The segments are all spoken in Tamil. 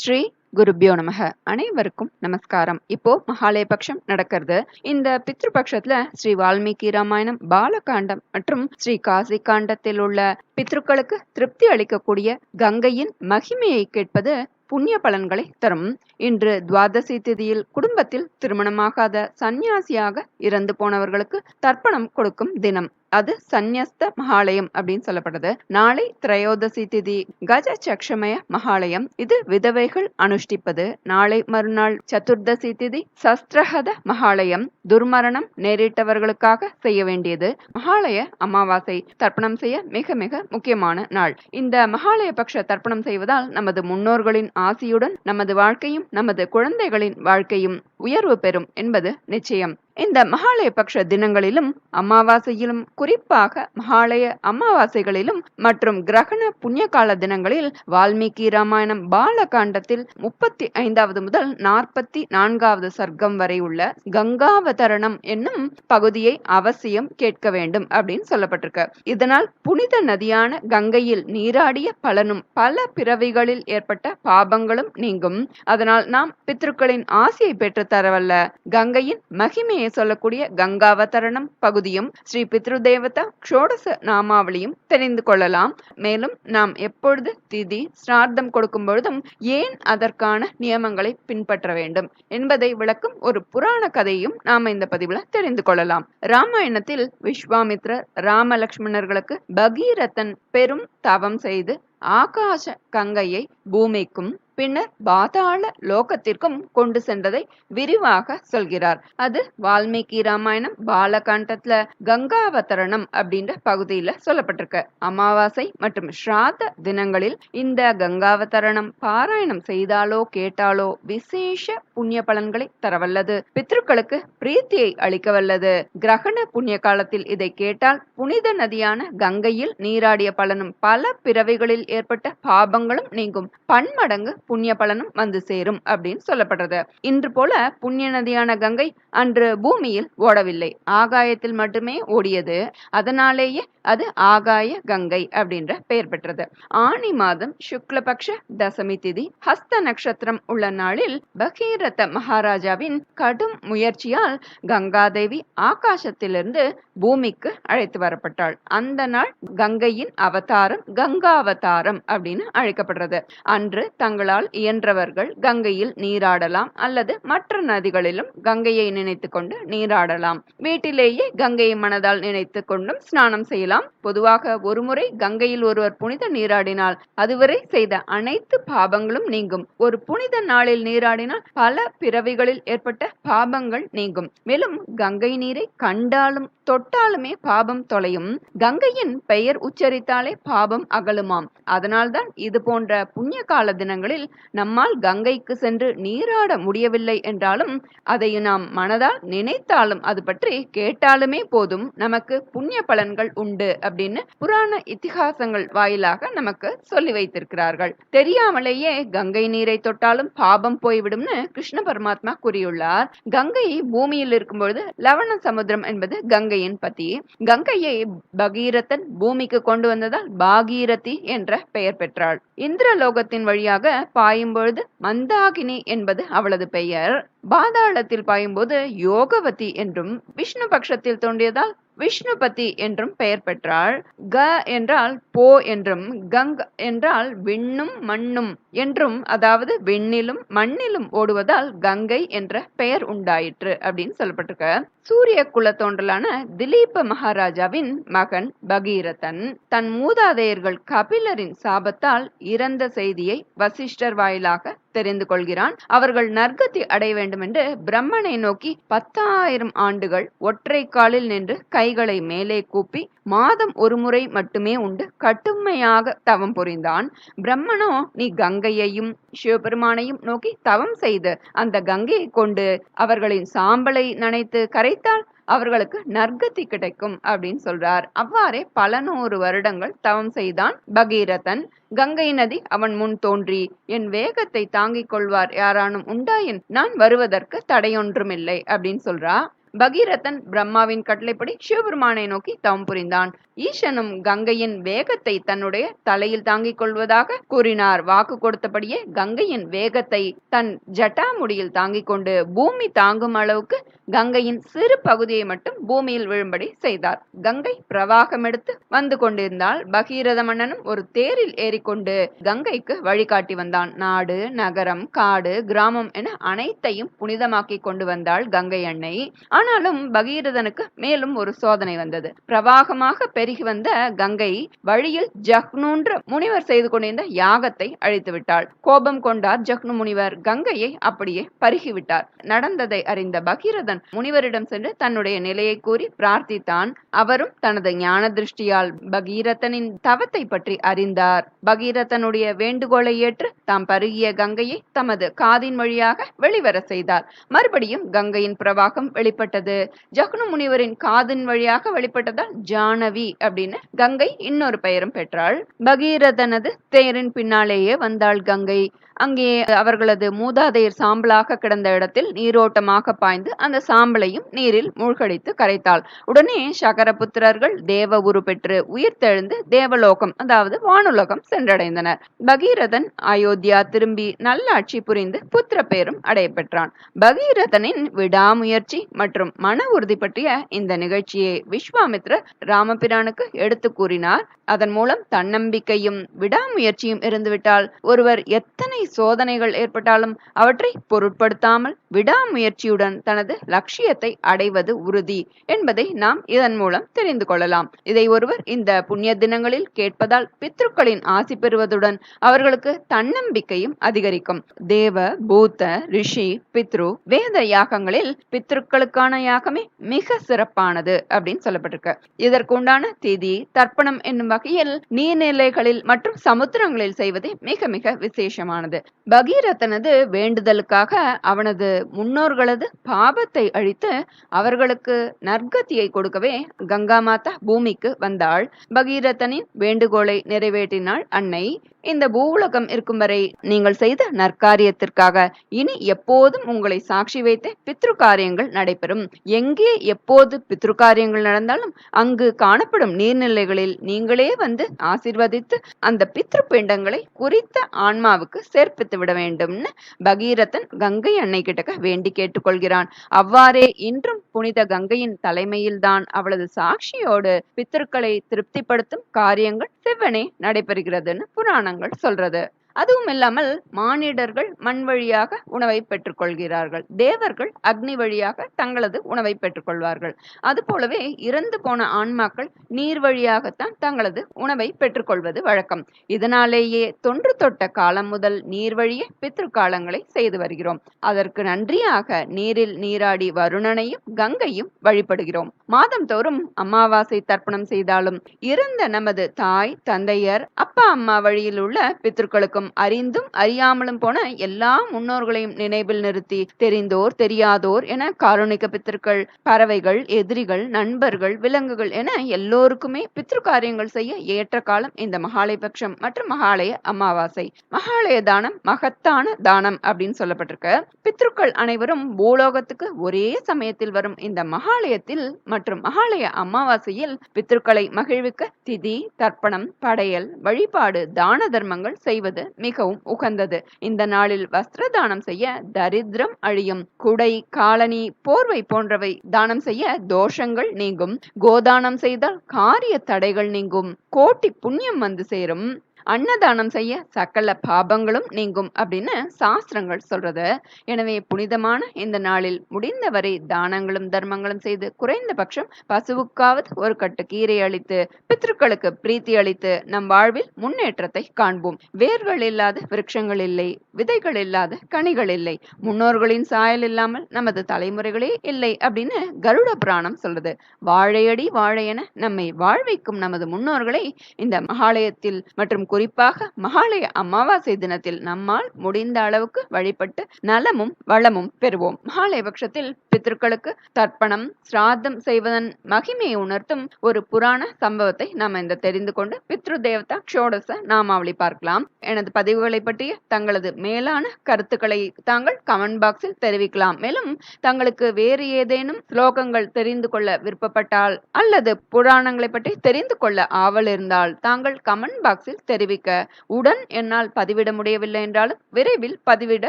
ஸ்ரீ குருபியோ நமக. அனைவருக்கும் நமஸ்காரம். இப்போ மகாலயபக்ஷம் நடக்கிறது. இந்த பித்ருபக்ஷத்துல ஸ்ரீ வால்மீகி ராமாயணம் பாலகாண்டம் மற்றும் ஸ்ரீ காசி காண்டத்தில் உள்ள பித்ருக்களுக்கு திருப்தி அளிக்கக்கூடிய கங்கையின் மகிமையை கேட்பது புண்ணிய பலன்களை தரும். இன்று துவாதசி திதியில் குடும்பத்தில் திருமணமாகாத சந்நியாசியாக இறந்து போனவர்களுக்கு தர்ப்பணம் கொடுக்கும் தினம். அது சந்நியஸ்த மகாலயம் அப்படின்னு சொல்லப்படுது. நாளை திரையோதசி திதி கஜ சக்ஷமய மகாலயம். இது விதவைகள் அனுஷ்டிப்பது. நாளை மறுநாள் சதுர்தசி திதி சஸ்திரஹத மகாலயம். துர்மரணம் நேரிட்டவர்களுக்காக செய்ய வேண்டியது. மகாலய அமாவாசை தர்ப்பணம் செய்ய மிக மிக முக்கியமான நாள். இந்த மகாலய பக்ஷ தர்ப்பணம் செய்வதால் நமது முன்னோர்களின் ஆசியுடன் நமது வாழ்க்கையும் நமது குழந்தைகளின் வாழ்க்கையும் உயர்வு பெறும் என்பது நிச்சயம். இந்த மகாலய பக்ஷ தினங்களிலும் அமாவாசையிலும் குறிப்பாக மகாலய அமாவாசைகளிலும் மற்றும் கிரகண புண்ணிய கால தினங்களில் வால்மீகி ராமாயணம் பாலகாண்டத்தில் முப்பத்தி ஐந்தாவது முதல் நாற்பத்தி நான்காவது சர்க்கம் வரை உள்ள கங்காவதரணம் என்னும் பகுதியை அவசியம் கேட்க வேண்டும் அப்படின்னு சொல்லப்பட்டிருக்கு. இதனால் புனித நதியான கங்கையில் நீராடிய பலனும் பல பிறவிகளில் ஏற்பட்ட பாபங்களும் நீங்கும். அதனால் நாம் பித்ருக்களின் ஆசையை பெற்று தரவல்ல. கங்கையின் மகிமையை சொல்லக்கூடிய கங்காவதரணம் பகுதியும் ஸ்ரீ பித்ரு தேவதா க்ஷோடச நாமாவளியும் தெரிந்து கொள்ளலாம். மேலும் நாம் எப்பொழுது திதி ஸ்ரார்த்தம் கொடுக்கும் பொழுதும் ஏன் அதற்கான நியமங்களை பின்பற்ற வேண்டும் என்பதை விளக்கும் ஒரு புராண கதையும் நாம இந்த பதிவுல தெரிந்து கொள்ளலாம். ராமாயணத்தில் விஸ்வாமித்ரர் ராமலக்ஷ்மணர்களுக்கு பகீரதன் பெரும் தவம் செய்து ஆகாச கங்கையை பூமிக்கும் பின்னர் பாதாள லோகத்திற்கும் கொண்டு சென்றதை விரிவாக சொல்கிறார். அது வால்மீகி ராமாயணம் பாலகாண்டத்துல கங்காவதரணம் அப்படின்ற பகுதியில சொல்லப்பட்டிருக்கு. அமாவாசை மற்றும் ஸ்ராத்த தினங்களில் இந்த கங்காவதரணம் பாராயணம் செய்தாலோ கேட்டாலோ விசேஷ புண்ணிய பலன்களை தரவல்லது. பித்ருக்களுக்கு பிரீத்தியை அளிக்க வல்லது கிரகண புண்ணிய காலத்தில் இதை கேட்டால் புனித நதியான கங்கையில் நீராடிய பலனும் பல பிறவைகளில் ஏற்பட்ட பாபங்களும் நீங்கும். பன்மடங்கு புண்ணிய பலனும் வந்து சேரும் அப்படின்னு சொல்லப்படுறது. இன்று போல புண்ணிய நதியான கங்கை அன்று பூமியில் ஓடவில்லை. ஆகாயத்தில் மட்டுமே ஓடியது. அதனாலேயே அது ஆகாய கங்கை அப்படின்ற பெயர் பெற்றது. ஆணி மாதம் சுக்லபக்ஷ தசமி திதி ஹஸ்த நட்சத்திரம் உள்ள நாளில் பகீரத மகாராஜாவின் கடும் முயற்சியால் கங்காதேவி ஆகாசத்திலிருந்து பூமிக்கு அழைத்து வரப்பட்டாள். அந்த நாள் கங்கையின் அவதாரம் கங்காவதாரம் அப்படின்னு அழைக்கப்படுறது. அன்று தங்களால் இயன்றவர்கள் கங்கையில் நீராடலாம் அல்லது மற்ற நதிகளிலும் கங்கையை நினைத்து கொண்டு நீராடலாம். வீட்டிலேயே கங்கையை மனதால் நினைத்து கொண்டும் ஸ்நானம் செய்யலாம். பொதுவாக ஒருமுறை கங்கையில் ஒருவர் புனித நீராடினால் அதுவரை செய்த அனைத்து பாபங்களும் நீங்கும். ஒரு புனித நாளில் நீராடினால் பல பிறவிகளில் ஏற்பட்ட பாபங்கள் நீங்கும். மேலும் கங்கை நீரை கண்டாலும் தொட்டாலுமே பாபம் தொலையும். கங்கையின் பெயர் உச்சரித்தாலே பாபம் அகலுமாம். அதனால்தான் இது போன்ற புண்ணிய கால தினங்களில் நம்மால் கங்கைக்கு சென்று நீராட முடியவில்லை என்றாலும் அதை நாம் மனதால் நினைத்தாலும் அது பற்றி கேட்டாலுமே போதும் நமக்கு புண்ணிய பலன்கள் உண்டு அப்படின்னு புராண இத்திகாசங்கள் வாயிலாக நமக்கு சொல்லி வைத்திருக்கிறார்கள். தெரியாமலேயே கங்கை நீரை தொட்டாலும் பாபம் போய்விடும்னு கிருஷ்ண பரமாத்மா கூறியுள்ளார். கங்கை பூமியில் இருக்கும்பொழுது லவண சமுத்திரம் என்பது கங்கை கங்கையின் பத்தி கங்கையை பகீரதன் பூமிக்கு கொண்டு வந்ததால் பாகீரதி என்ற பெயர் பெற்றாள். இந்திரலோகத்தின் வழியாக பாயும்பொழுது மந்தாகினி என்பது அவளது பெயர். பாதாளத்தில் பாயும்போது யோகவதி என்றும் விஷ்ணு பட்சத்தில் தோன்றியதால் விஷ்ணுபதி என்றும் பெயர் பெற்றாள். க என்றால் போ என்றும் கங் என்றால் விண்ணும் மண்ணும் என்றும் அதாவது விண்ணிலும் மண்ணிலும் ஓடுவதால் கங்கை என்ற பெயர் உண்டாயிற்று அப்படின்னு சொல்லப்பட்டிருக்க. சூரிய குலத்தோன்றலான திலீப மகாராஜாவின் மகன் பகீரதன் தன் மூதாதையர்கள் கபிலரின் சாபத்தால் இறந்த செய்தியை வசிஷ்டர் வாயிலாக தெரிந்து கொள்கிறான். அவர்கள் நற்கதி அடைய வேண்டும் என்று பிரம்மனை நோக்கி பத்தாயிரம் ஆண்டுகள் ஒற்றை காலில் நின்று கைகளை மேலே கூப்பி மாதம் ஒரு முறை மட்டுமே உண்டு கட்டுமையாக தவம் புரிந்தான். பிரம்மனோ நீ கங்கையையும் சிவபெருமானையும் நோக்கி தவம் செய்து அந்த கங்கையை கொண்டு அவர்களின் சாம்பலை நனைத்து கரை படித்தால் அவர்களுக்கு நற்கதி கிடைக்கும் அப்படின்னு சொல்றார். அவ்வாறே பல நூறு வருடங்கள் தவம் செய்தான் பகீரதன். கங்கை நதி அவன் முன் தோன்றி என் வேகத்தை தாங்கிக் கொள்வார் யாரானும் உண்டாயின் நான் வருவதற்கு தடையொன்றுமில்லை அப்படின்னு சொல்றா. பகீரதன் பிரம்மாவின் கட்டளைப்படி சிவபெருமானை நோக்கி தவம் புரிந்தான். ஈசனும் கங்கையின் வேகத்தை தன்னுடைய தலையில் தாங்கிக் கொள்வதாக கூறினார். வாக்கு கொடுத்தபடியே கங்கையின் வேகத்தை தன் ஜட்டாமுடியில் தாங்கிக் கொண்டு பூமி தாங்கும் அளவுக்கு கங்கையின் சிறு பகுதியை மட்டும் பூமியில் விழும்படி செய்தார். கங்கை பிரவாகம் எடுத்து வந்து கொண்டிருந்தால் பகீரத மன்னனும் ஒரு தேரில் ஏறிக்கொண்டு கங்கைக்கு வழிகாட்டி வந்தான். நாடு நகரம் காடு கிராமம் என அனைத்தையும் புனிதமாக்கி கொண்டு வந்தாள் கங்கை அன்னை. ஆனாலும் பகீரதனுக்கு மேலும் ஒரு சோதனை வந்தது. பிரவாகமாக பெருகி வந்த கங்கை வழியில் ஜக்னுன்ற முனிவர் செய்து கொண்டிருந்த யாகத்தை அழித்து விட்டாள். கோபம் கொண்டார் ஜக்னு முனிவர். கங்கையை அப்படியே பருகிவிட்டார் நடந்ததை அறிந்த பகீரதன் முனிவரிடம் சென்று தன்னுடைய நிலையை கூறி பிரார்த்தித்தான். அவரும் தனது ஞான திருஷ்டியால் பகீரதனின் தவத்தை பற்றி அறிந்தார். பகீரதனுடைய வேண்டுகோளை ஏற்று தாம் பருகிய கங்கையை தமது காதின் வழியாக வெளிவர செய்தார். மறுபடியும் கங்கையின் பிரவாகம் வெளிப்பட்டு வெளிப்பட்டது. ஜக்னு முனிவரின் காதின் வழியாக வெளிப்பட்டதால் ஜானவி அப்படின்னு கங்கை இன்னொரு பெயரும் பெற்றாள். பகீரதனது தேரின் பின்னாலேயே வந்தாள் கங்கை. அங்கே அவர்களது மூதாதையர் சாம்பலாக கிடந்த இடத்தில் நீரோட்டமாக பாய்ந்து அந்த சாம்பலையும் நீரில் மூழ்கடித்து கரைத்தாள். உடனே சகரபுத்திரர்கள் தேவ உரு பெற்று உயிர்த்தெழுந்து தேவலோகம் அதாவது வானுலகம் சென்றடைந்தனர். பகீரதன் அயோத்தியா திரும்பி நல்லாட்சி புரிந்து புத்திர பேரும் அடையப்பெற்றான் பகீரதனின் விடாமுயற்சி மற்றும் மன உறுதி பற்றிய இந்த நிகழ்ச்சியை விஸ்வாமித்ரர் ராமபிரானுக்கு எடுத்து கூறினார். அதன் மூலம் தன்னம்பிக்கையும் விடாமுயற்சியும் இருந்துவிட்டால் ஒருவர் எத்தனை சோதனைகள் ஏற்பட்டாலும் அவற்றை பொருட்படுத்தாமல் விடாமுயற்சியுடன் தனது லட்சியத்தை அடைவது உறுதி என்பதை நாம் இதன் மூலம் தெரிந்து கொள்ளலாம். இதை ஒருவர் இந்த புண்ணிய தினங்களில் கேட்பதால் பித்ருக்களின் ஆசி பெறுவதுடன் அவர்களுக்கு தன்னம்பிக்கையும் அதிகரிக்கும். தேவ பூத்த ரிஷி பித்ரு வேத யாகங்களில் பித்ருக்களுக்கான யாகமே மிக சிறப்பானது அப்படின்னு சொல்லப்பட்டிருக்கு. இதற்குண்டான திதி தர்ப்பணம் என்னும் வகையில் நீர்நிலைகளில் மற்றும் சமுத்திரங்களில் செய்வதே மிக மிக விசேஷமானது. பகீரதனது வேண்டுதலுக்காக அவனது முன்னோர்களது பாபத்தை அழித்து அவர்களுக்கு நற்கத்தியை கொடுக்கவே கங்கா மாதா பூமிக்கு வந்தாள். பகீரதனின் வேண்டுகோளை நிறைவேற்றினாள் அன்னை. இந்த பூவுலகம் இருக்கும் வரை நீங்கள் செய்த நற்காரியத்திற்காக இனி எப்போதும் உங்களை சாட்சி வைத்து பித்ரு காரியங்கள் நடைபெறும். எங்கே எப்போது பித்ரு காரியங்கள் நடந்தாலும் அங்கு காணப்படும் நீர்நிலைகளில் நீங்களே வந்து ஆசிர்வதித்து அந்த பித்ரு பிண்டங்களை குறித்த ஆன்மாவுக்கு சேர்ப்பித்து விட வேண்டும்னு பகீரதன் கங்கை அன்னை கிட்டக்க வேண்டி கேட்டுக்கொள்கிறான். அவ்வாறே இன்றும் புனித கங்கையின் தலைமையில்தான் அவளது சாட்சியோடு பித்தர்களை திருப்திப்படுத்தும் காரியங்கள் செவ்வனே நடைபெறுகிறதுன்னு புராணங்கள் சொல்றது. அதுவும் இல்லாமல் மானிடர்கள் மண் வழியாக உணவை பெற்றுக்கொள்கிறார்கள். தேவர்கள் அக்னி வழியாக தங்களது உணவை பெற்றுக்கொள்வார்கள். அதுபோலவே இறந்து போன ஆன்மாக்கள் நீர் வழியாகத்தான் தங்களது உணவை பெற்றுக்கொள்வது வழக்கம். இதனாலேயே தொன்று தொட்ட காலம் முதல் நீர் வழியே பித்ருக்காலங்களை செய்து வருகிறோம். அதற்கு நன்றியாக நீரில் நீராடி வருணனையும் கங்கையும் வழிபடுகிறோம். மாதந்தோறும் அமாவாசை தர்ப்பணம் செய்தாலும் இறந்த நமது தாய் தந்தையர் அப்பா அம்மா வழியில் உள்ள பித்ருக்களுக்கும் அறிந்தும் அறியாமலும் போன எல்லா முன்னோர்களையும் நினைவில் நிறுத்தி தெரிந்தோர் தெரியாதோர் என காரணிக்க பித்திருக்கள் பறவைகள் எதிரிகள் நண்பர்கள் விலங்குகள் என எல்லோருக்குமே பித்ரு காரியங்கள் செய்ய ஏற்ற காலம் இந்த மகாலயபக்ஷம் மற்றும் மகாலய அமாவாசை. மகாலய தானம் மகத்தான தானம் அப்படின்னு சொல்லப்பட்டிருக்க. பித்ருக்கள் அனைவரும் பூலோகத்துக்கு ஒரே சமயத்தில் வரும் இந்த மகாலயத்தில் மற்றும் மகாலய அமாவாசையில் பித்ருக்களை மகிழ்விக்க திதி தர்ப்பணம் படையல் வழிபாடு தான தர்மங்கள் செய்வது மிகவும் உகந்தது. இந்த நாளில் வஸ்திர தானம் செய்ய தரித்திரம் அழியும். குடை காலனி போர்வை போன்றவை தானம் செய்ய தோஷங்கள் நீங்கும். கோதானம் செய்தால் காரிய தடைகள் நீங்கும். கோட்டி புண்ணியம் வந்து சேரும். அன்னதானம் செய்ய சகல பாபங்களும் நீங்கும் அப்படின்னு சாஸ்திரங்கள் சொல்றது. எனவே புனிதமான இந்த நாளில் முடிந்தவரை தானங்களும் தர்மங்களும் செய்து குறைந்தபட்சம் பசுவுக்காவது ஒரு கட்டு கீரை அளித்து பித்ருக்களுக்கு பிரீத்தி அளித்து நம் வாழ்வில் முன்னேற்றத்தை காண்போம். வேர்கள் இல்லாத விருட்சங்கள் இல்லை விதைகள் இல்லாத கனிகள் இல்லை முன்னோர்களின் சாயல் இல்லாமல் நமது தலைமுறைகளே இல்லை அப்படின்னு கருட புராணம் சொல்றது. வாழையடி வாழையென நம்மை வாழ்விக்கும் நமது முன்னோர்களை இந்த மகாலயத்தில் மற்றும் குறிப்பாக மகாலய அமாவாசை தினத்தில் நம்மால் முடிந்த அளவுக்கு வழிபட்டு நலமும் வளமும் பெறுவோம். மகாலய பட்சத்தில் பித்திருக்களுக்கு தர்ப்பணம் சிராதம் செய்வதன் மகிமையை உணர்த்தும் ஒரு புராண சம்பவத்தை நாம் இந்த தெரிந்து கொண்டு பித்ரு தேவதா க்ஷோடச நாமாவளி பார்க்கலாம். எனது பதிவுகளை பற்றிய தங்களது மேலான கருத்துக்களை தாங்கள் கமெண்ட் பாக்ஸில் தெரிவிக்கலாம். மேலும் தங்களுக்கு வேறு ஏதேனும் ஸ்லோகங்கள் தெரிந்து கொள்ள விருப்பப்பட்டால் அல்லது புராணங்களை பற்றி தெரிந்து கொள்ள ஆவல் இருந்தால் தாங்கள் கமெண்ட் பாக்ஸில் தெரிவி தெரிவிக்க உடன் என்னால் பதிவிட முடியவில்லை என்றாலும் விரைவில் பதிவிட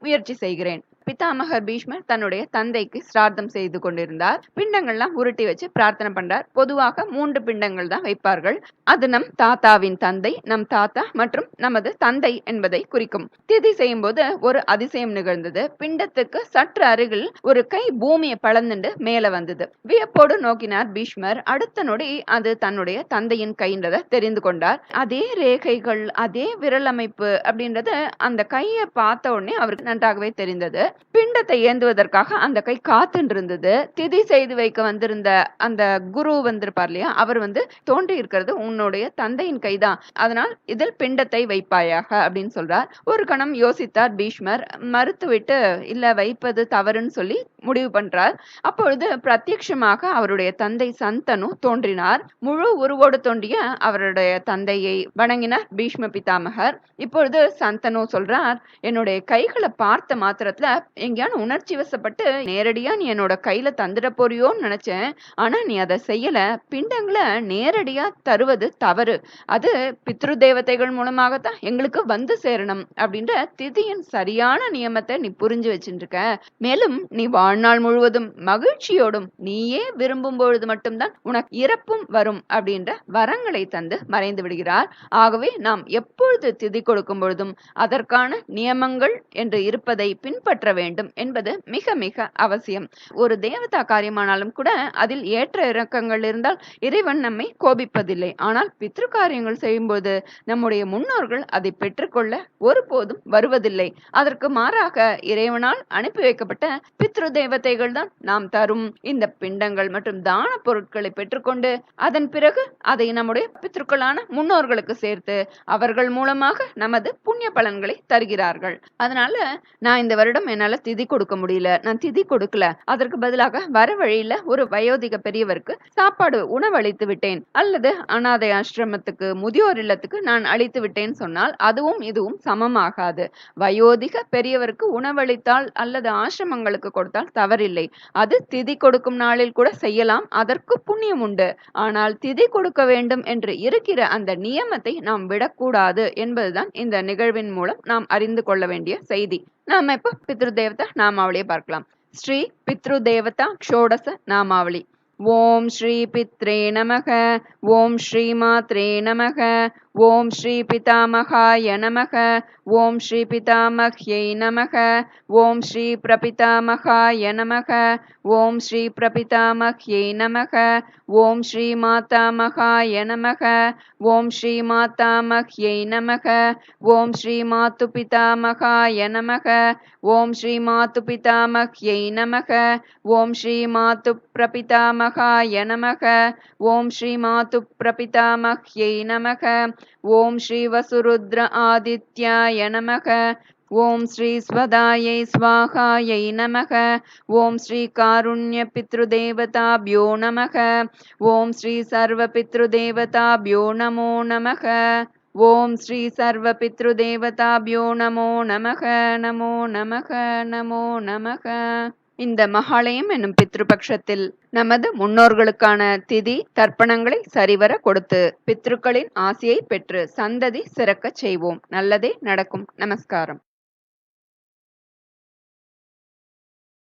முயற்சி செய்கிறேன். பிதாமகர் பீஷ்மர் தன்னுடைய தந்தைக்கு சிரார்த்தம் செய்து கொண்டிருந்தார். பிண்டங்கள்லாம் உருட்டி வச்சு பிரார்த்தனை பண்றார். பொதுவாக மூன்று பிண்டங்கள் தான் வைப்பார்கள். அது நம் தாத்தாவின் தந்தை நம் தாத்தா மற்றும் நமது தந்தை என்பதை குறிக்கும். திதி செய்யும் போது ஒரு அதிசயம் நிகழ்ந்தது. பிண்டத்துக்கு சற்று அருகில் ஒரு கை பூமியை பழந்துண்டு மேல வந்தது. வியப்போடு நோக்கினார் பீஷ்மர். அடுத்த நொடி அது தன்னுடைய தந்தையின் கைன்றதை தெரிந்து கொண்டார். அதே ரேகைகள் அதே விரல் அமைப்பு அப்படின்றது அந்த கையை பார்த்த உடனே அவருக்கு நன்றாகவே தெரிந்தது. பிண்டத்தை ஏந்துவதற்காக அந்த கை காத்துட்டு இருந்தது திதி செய்து வைக்க வந்திருந்த அந்த குரு வந்திருப்பார் இல்லையா அவர் வந்து தோன்றி இருக்கிறது உன்னுடைய தந்தையின் கைதான். அதனால் இதில் பிண்டத்தை வைப்பாயாக அப்படின்னு சொல்றார். ஒரு கணம் யோசித்தார் பீஷ்மர் மறுத்துவிட்டு இல்ல வைப்பது தவறுன்னு சொல்லி முடிவு பண்றார். அப்பொழுது பிரத்யட்சமாக அவருடைய தந்தை சந்தனு தோன்றினார். முழு உருவோடு தோன்றிய அவருடைய தந்தையை வணங்கினார் பீஷ்ம பிதாமகர். இப்பொழுது சந்தனு சொல்றார் என்னுடைய கைகளை பார்த்த மாத்திரத்துல எங்கேயான உணர்ச்சி வசப்பட்டு நேரடியா நீ என்னோட கையில தந்துட போறியோன்னு நினைச்சேன். ஆனா நீ அதை செய்யல. பிண்டங்களை நேரடியா தருவது தவறு. அது பித்ரு தேவதைகள் மூலமாகத்தான் எங்களுக்கு வந்து சேரணும் அப்படின்ற திதியின் சரியான நியமத்தை நீ புரிஞ்சு வச்சுருக்க. மேலும் நீ வாழ்நாள் முழுவதும் மகிழ்ச்சியோடும் நீயே விரும்பும் பொழுது மட்டும்தான் உனக்கு இறப்பும் வரும் அப்படின்ற வரங்களை தந்து மறைந்து விடுகிறார். ஆகவே நாம் எப்பொழுது திதி கொடுக்கும் பொழுதும் அதற்கான நியமங்கள் என்று இருப்பதை பின்பற்ற வேண்டும் என்பது மிக மிக அவசியம். ஒரு தேவதா காரியமானாலும் கூட அதில் ஏற்ற இறக்கங்கள் இருந்தால் இறைவன் நம்மை கோபிப்பதில்லை. ஆனால் பித்ரு காரியங்கள் செய்யும்போது நம்முடைய முன்னோர்கள் அதை பெற்றுக்கொள்ள ஒருபோதும் வருவதில்லை. அதற்கு மாறாக இறைவனால் அனுப்பி வைக்கப்பட்ட பித்ரு தேவதைகள் தான் நாம் தரும். இந்த பிண்டங்கள் மற்றும் தான பொருட்களை பெற்றுக்கொண்டு அதன் பிறகு அதை நம்முடைய பித்ருக்களான முன்னோர்களுக்கு சேர்த்து அவர்கள் மூலமாக நமது புண்ணிய பலன்களை தருகிறார்கள். அதனால நான் இந்த வருடம் என்னால திதி கொடுக்க முடியல. நான் திதி கொடுக்கல. அதற்கு பதிலாக வர வழியில ஒரு வயோதிக பெரியவருக்கு சாப்பாடு உணவளித்து விட்டேன். அல்லது அனாதை ஆசிரமத்துக்கு முதியோர் இல்லத்துக்கு நான் அளித்து விட்டேன் சொன்னால் அதுவும் இதுவும் சமமாகாது. வயோதிக பெரியவருக்கு உணவளித்தால் அல்லது ஆசிரமங்களுக்கு கொடுத்தால் தவறில்லை. அது திதி கொடுக்கும் நாளில் கூட செய்யலாம். அதற்கு புண்ணியம் உண்டு. ஆனால் திதி கொடுக்க வேண்டும் என்று இருக்கிற அந்த நியமத்தை நாம் விடக்கூடாது என்பதுதான் இந்த நிகழ்வின் மூலம் நாம் அறிந்து கொள்ள வேண்டிய செய்தி. நாம இப்போ பித்ரு தேவதா நாமாவளியை பார்க்கலாம். ஸ்ரீ பித்ரு தேவதா ஷோடச நாமாவளி. ஓம் ஸ்ரீ பித்ரே நமக. ஓம் ஸ்ரீ மாத்ரே நமக. ஓம் ஸ்ரீ பிதாமகாய நமக ஓம் ஸ்ரீ பிதாமஹ்யை நமக ஓம் ஸ்ரீ பிரபிதாமகாய நமக ஓம் ஸ்ரீ பிரபிதாமஹ்யை நமக ஓம் ஸ்ரீ மாதாமகாய நமக ஓம் ஸ்ரீ மாதாமஹ்யை நமக ஓம் ஸ்ரீ மாத்து பிதாமகாய நமக ஓம் ஸ்ரீ மாத்து பிதாமஹ்யை நமக ஓம் ஸ்ரீ மாத்து பிரபிதாமகாய நமக ஓம் ஸ்ரீ மாத்து பிரபிதாமஹ்யை நமக ॐ श्रीवसुरुद्र आदित्याय नमः। ॐ श्रीस्वदायै स्वाहायै नमः। ॐ श्रीकारुण्यपितृदेवताभ्यो नमः। ॐ श्रीसर्वपितृदेवताभ्यो नमो नमः। ॐ श्रीसर्वपितृदेवताभ्यो नमो नमः। नमो नमः नमो नमः। இந்த மகாலயம் என்னும் பித்ருபக்ஷத்தில் நமது முன்னோர்களுக்கான திதி தர்ப்பணங்களை சரிவர கொடுத்து பித்ருக்களின் ஆசையை பெற்று சந்ததி சிறக்கச் செய்வோம். நல்லதே நடக்கும். நமஸ்காரம்.